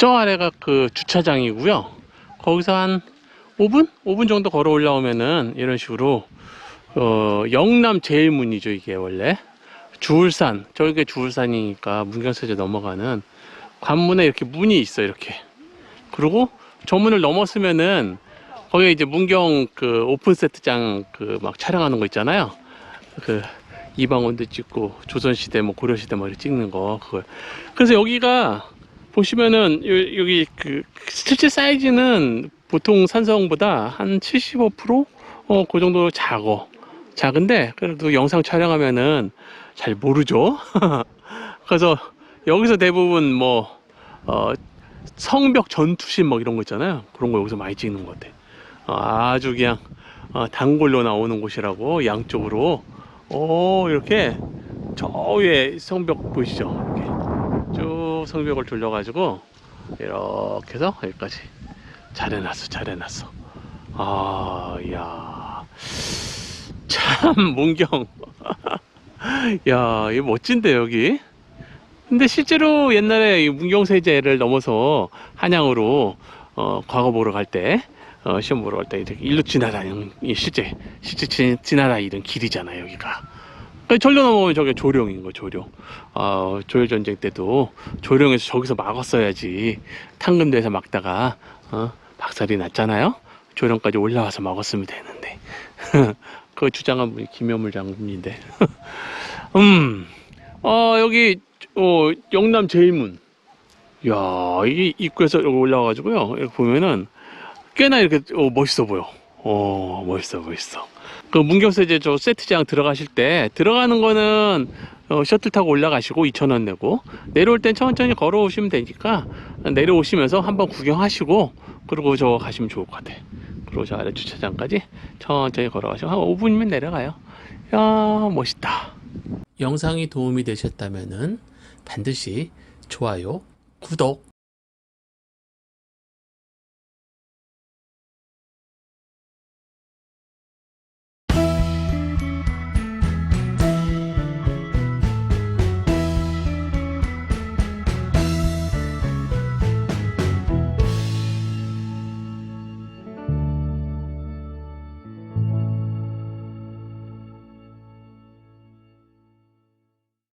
저 아래가 그 주차장이고요. 거기서 한 5분? 5분 정도 걸어 올라오면은 이런 식으로 어, 영남 제일문이죠, 이게 원래. 주울산, 저게 주울산이니까 문경세제 넘어가는 관문에 이렇게 문이 있어, 이렇게. 그리고 저 문을 넘었으면은 거기에 이제 문경 그 오픈 세트장 그 막 촬영하는 거 있잖아요. 그 이방원도 찍고 조선시대 뭐 고려시대 뭐 이렇게 찍는 거 그거. 그래서 여기가 보시면은 요- 여기 그 실제 사이즈는 보통 산성보다 한 75% 어, 그 정도 작어. 작은데 그래도 영상 촬영하면은 잘 모르죠. 그래서 여기서 대부분 뭐 어, 성벽 전투신 뭐 이런 거 있잖아요. 그런 거 여기서 많이 찍는 것 같아. 어, 아주 그냥 어, 단골로 나오는 곳이라고 양쪽으로 오 이렇게 저 위에 성벽 보이시죠? 성벽을 돌려가지고 이렇게 해서 여기까지 잘 해놨어, 잘 해놨어. 아, 이야. 참, 문경. 야, 이거 멋진데, 여기. 근데 실제로 옛날에 이 문경세제를 넘어서 한양으로, 어, 과거 보러 갈 때, 어, 시험 보러 갈 때, 이렇게 일로 지나다니는, 이 실제, 실제 지, 지나다니는 길이잖아요, 여기가. 절로 넘어오면 저게 조령인 거, 조령. 어, 조일 전쟁 때도 조령에서 저기서 막았어야지. 탄금대에서 막다가, 어, 박살이 났잖아요. 조령까지 올라와서 막았으면 되는데. 그 주장한 분이 김여물 장군인데. 음, 어, 여기, 어, 영남 제일문. 야 이게 입구에서 올라와가지고요. 이렇게 보면은 꽤나 이렇게 어, 멋있어 보여. 어, 멋있어, 멋있어. 그 문경세제 저 세트장 들어가실 때 들어가는 거는 어, 셔틀 타고 올라가시고 2,000원 내고 내려올 땐 천천히 걸어오시면 되니까 내려오시면서 한번 구경하시고 그리고 저 가시면 좋을 것 같아. 그리고 저 아래 주차장까지 천천히 걸어가시고 한 5분이면 내려가요. 야 멋있다. 영상이 도움이 되셨다면은 반드시 좋아요, 구독